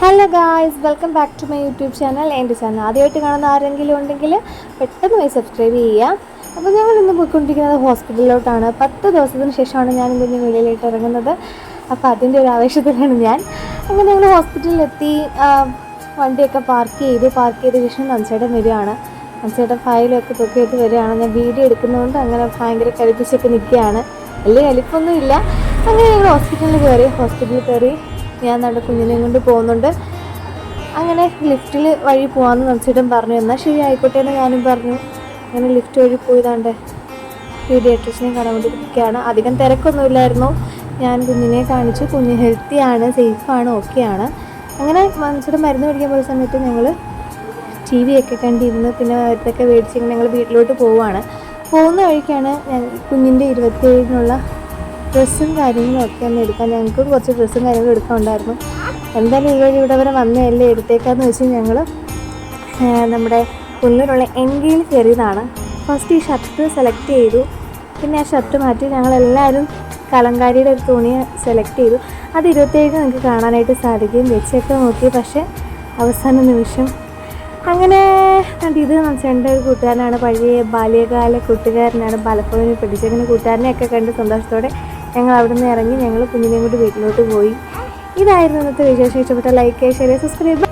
Hello guys welcome back to my YouTube channel എന്റെ channel ആദ്യമായിട്ട് കാണുന്ന ആരെങ്കിലും ഉണ്ടെങ്കിൽ പെട്ടെന്ന് പോയി സബ്സ്ക്രൈബ് ചെയ്യുക. അപ്പോൾ ഞങ്ങൾ ഇന്ന് പോയിക്കൊണ്ടിരിക്കുന്നത് ഹോസ്പിറ്റലിലോട്ടാണ്. പത്ത് ദിവസത്തിന് ശേഷമാണ് ഞാൻ ഇതിന്റെ വെളിയിലേക്ക് ഇറങ്ങുന്നത്. അപ്പോൾ അതിന്റെ ഒരു ആവേശത്തിലാണ് ഞാൻ. അങ്ങനെ ഞങ്ങൾ ഹോസ്പിറ്റലിലെത്തി വണ്ടിയൊക്കെ പാർക്ക് ചെയ്ത് പാർക്ക് ചെയ്ത ശേഷം നൻസേട്ടൻ വരികയാണ്. നൻസേട്ടൻ ഫയലൊക്കെ പൊക്കിയിട്ട് വരികയാണ്. ഞാൻ വീഡിയോ എടുക്കുന്നതുകൊണ്ട് അങ്ങനെ ഭയങ്കര കലിപ്പിച്ചൊക്കെ നിൽക്കുകയാണ്. വലിയ കലിപ്പൊന്നും ഇല്ല അങ്ങനെ ഞങ്ങൾ ഹോസ്പിറ്റലിൽ കയറി ഹോസ്പിറ്റലിൽ കയറി ഞാൻ നമ്മുടെ കുഞ്ഞിനെയും കൊണ്ട് പോകുന്നുണ്ട്. അങ്ങനെ ലിഫ്റ്റിൽ വഴി പോകാമെന്ന് നൻസേട്ടൻ പറഞ്ഞു. എന്നാൽ ശരി ആയിക്കോട്ടെ എന്ന് ഞാനും പറഞ്ഞു. അങ്ങനെ ലിഫ്റ്റ് വഴി പോയതാണ്ട് പീഡിയാട്രിഷനെ കാണാൻ വേണ്ടി അധികം തിരക്കൊന്നുമില്ലായിരുന്നു. ഞാൻ കുഞ്ഞിനെ കാണിച്ചു. കുഞ്ഞ് ഹെൽത്തിയാണ് സേഫാണ് ഓക്കെയാണ് അങ്ങനെ മനസ്സിലും മരുന്ന് മേടിക്കാൻ പോയ സമയത്ത് ഞങ്ങൾ ടി വി ഒക്കെ കണ്ടിരുന്നു. പിന്നെ ഇതൊക്കെ മേടിച്ചിങ്ങനെ ഞങ്ങൾ വീട്ടിലോട്ട് പോവുകയാണ്. പോകുന്ന വഴിക്കാണ് ഞാൻ കുഞ്ഞിന്റെ ഇരുപത്തേഴിനുള്ള ഡ്രസ്സും കാര്യങ്ങളും ഒക്കെ ഒന്ന് എടുക്കാൻ. ഞങ്ങൾക്ക് കുറച്ച് ഡ്രസ്സും കാര്യങ്ങളും എടുക്കാനുണ്ടായിരുന്നു. എന്തായാലും ഈ ഇവിടെ വരെ വന്നതല്ലേ എടുത്തേക്കാന്ന് വെച്ച് ഞങ്ങൾ നമ്മുടെ കുന്നിലുള്ള എൻഗിയിൽ കയറിയതാണ്. ഫസ്റ്റ് ഈ ഷർട്ട് സെലക്ട് ചെയ്തു. പിന്നെ ആ ഷർട്ട് മാറ്റി ഞങ്ങളെല്ലാവരും കലങ്കാരിയുടെ ഒരു തുണി സെലക്ട് ചെയ്തു. അത് ഇരുപത്തേഴ് നമുക്ക് കാണാനായിട്ട് സാധിക്കും. വെച്ചൊക്കെ നോക്കി. പക്ഷേ അവസാന നിമിഷം അങ്ങനെ ഇത് എന്റെ ഒരു കൂട്ടുകാരനാണ് പഴയ ബാല്യകാല കൂട്ടുകാരനാണ് പലപ്പോഴും പിടിച്ചങ്ങനെ കൂട്ടുകാരനെയൊക്കെ കണ്ട് സന്തോഷത്തോടെ ഞങ്ങൾ അവിടെ നിന്ന് ഇറങ്ങി ഞങ്ങൾ കുഞ്ഞിനെയും കൊണ്ട് വീട്ടിലോട്ട് പോയി. ഇതായിരുന്നു ഇന്നത്തെ വിശേഷം. ഇഷ്ടപ്പെട്ട ലൈക്ക് ഷെയർ സബ്സ്ക്രൈബ്